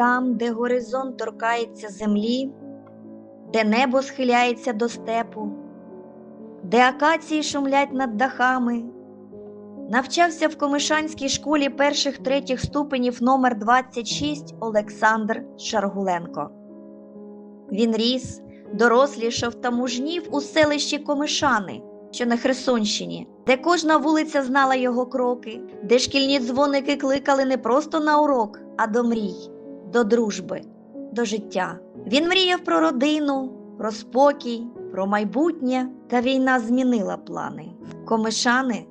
Там, де горизонт торкається землі, де небо схиляється до степу, де акації шумлять над дахами, навчався в Комишанській школі перших третіх ступенів номер 26 Олександр Шаргуленко. Він ріс, дорослішав та мужнів у селищі Комишани, що на Херсонщині, де кожна вулиця знала його кроки, де шкільні дзвоники кликали не просто на урок, а до мрій, до дружби, до життя. Він мріяв про родину, про спокій, про майбутнє, та війна змінила плани. Комишани,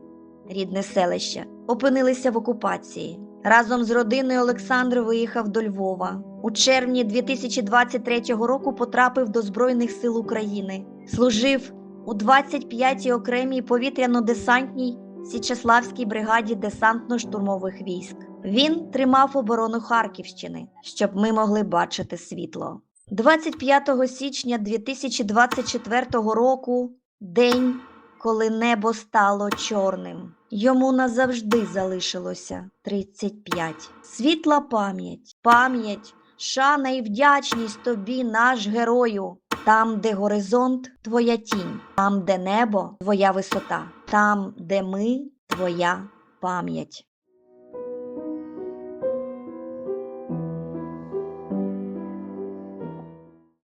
рідне селище, опинилися в окупації. Разом з родиною Олександр виїхав до Львова. У червні 2023 року потрапив до Збройних сил України. Служив у 25-й окремій повітряно-десантній Січеславській бригаді десантно-штурмових військ. Він тримав оборону Харківщини, щоб ми могли бачити світло. 25 січня 2024 року день, коли небо стало чорним. Йому назавжди залишилося 35. Світла пам'ять, пам'ять, шана і вдячність тобі, наш герою. Там, де горизонт, твоя тінь, там, де небо, твоя висота, там, де ми, твоя пам'ять.